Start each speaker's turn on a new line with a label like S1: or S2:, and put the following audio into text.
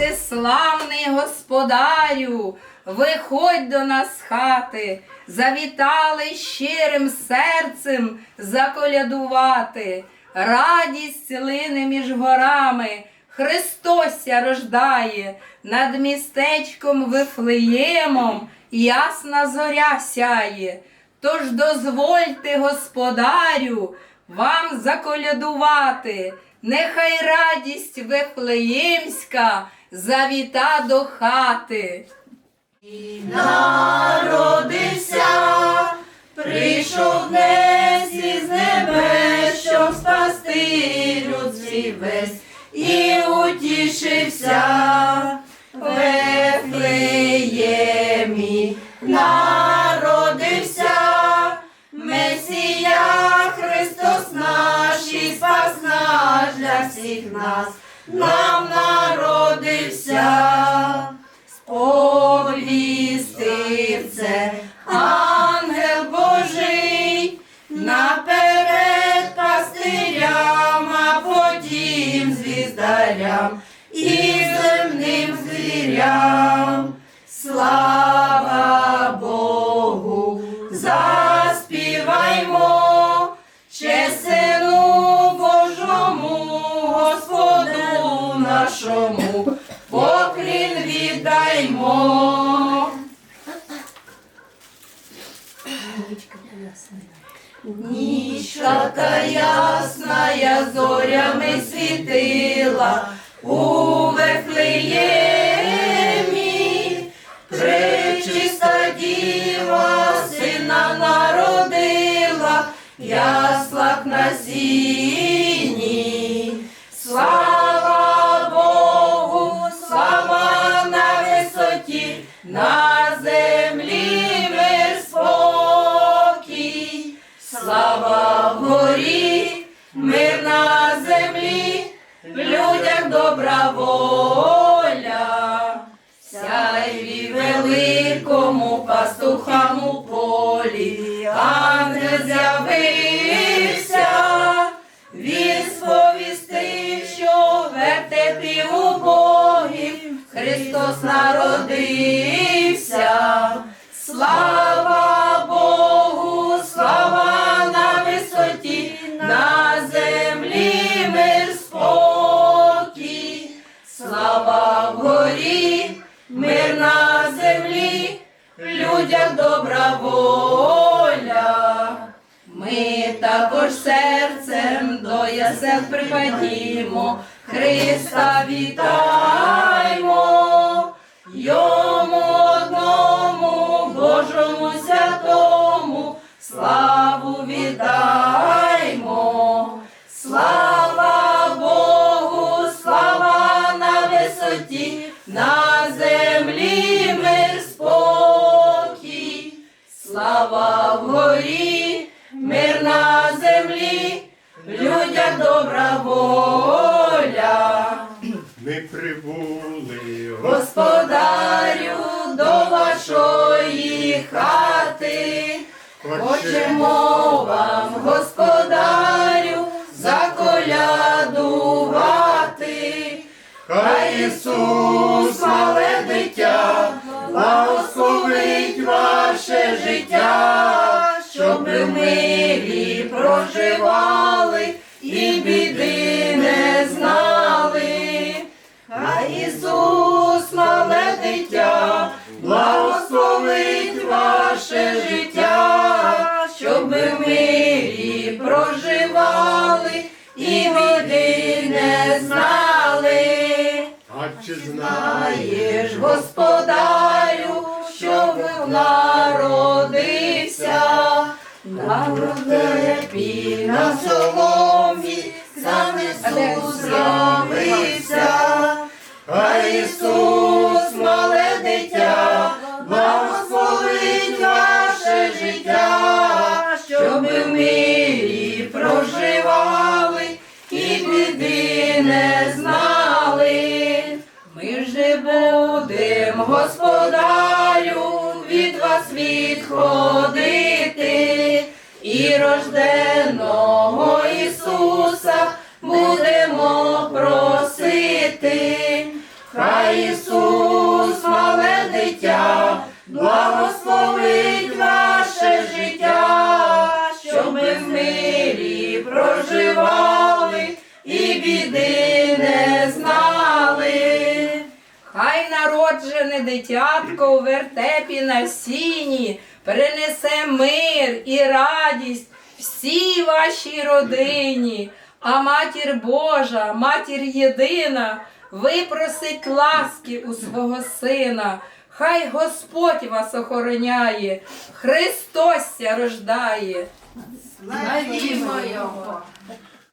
S1: ти славний господарю, виходь до нас з хати, завітали щирим серцем заколядувати. Радість лине між горами, Христося рождає, над містечком Вифлеємом ясна зоря сяє. Тож дозвольте, господарю, вам заколядувати, нехай радість Вифлеємська завіта до хати.
S2: І Народився, прийшов днес із небес, щоб спасти люд свій весь, і утішився Вифлеємі. Народився Месія Христос наш і спас наш для всіх нас, народився. Сповістив це ангел Божий наперед пастирям, а потім звіздарям і земним звірям. Слава Богу, заспіваймо, чесину Божому, Господу нашому, Нічка та ясна, зорями світила у Вифлеємі. Слава горі, мир на землі, в людях добра воля. Сяйві великому пастухам у полі, ангел з'явився, він сповістив, що вертепі убогів Христос народився. Також серцем до ясел припадімо, Христа вітаймо, йому одному, Божому святому, славу віддаймо. Слава Богу, слава на висоті, на добра воля.
S3: Ми прибули,
S2: Господарю до вашої хати, хочемо вам, господарю, заколядувати. Хай Ісус, мале дитя, благословить ваше життя, щоб в мирі проживали проживали і біди не знали.
S3: а чи знаєш,
S2: господарю, що ви народився, на вертепі, на соломі, сам Ісус з'явився, а Ісус, мале дитя, благословить ваше життя, щоб ви господарю, від вас відходити, і рожденого Ісуса будемо просити. Хай
S4: Ісус, мале дитя, благословить ваше життя, щоб ми в мирі проживали
S2: Хай народжене дитятко у вертепі на сіні принесе мир і радість всій вашій родині. А матір Божа, матір єдина, випросить ласки у свого сина. Хай Господь вас охороняє, Христосся рождає.
S4: Славімо Його!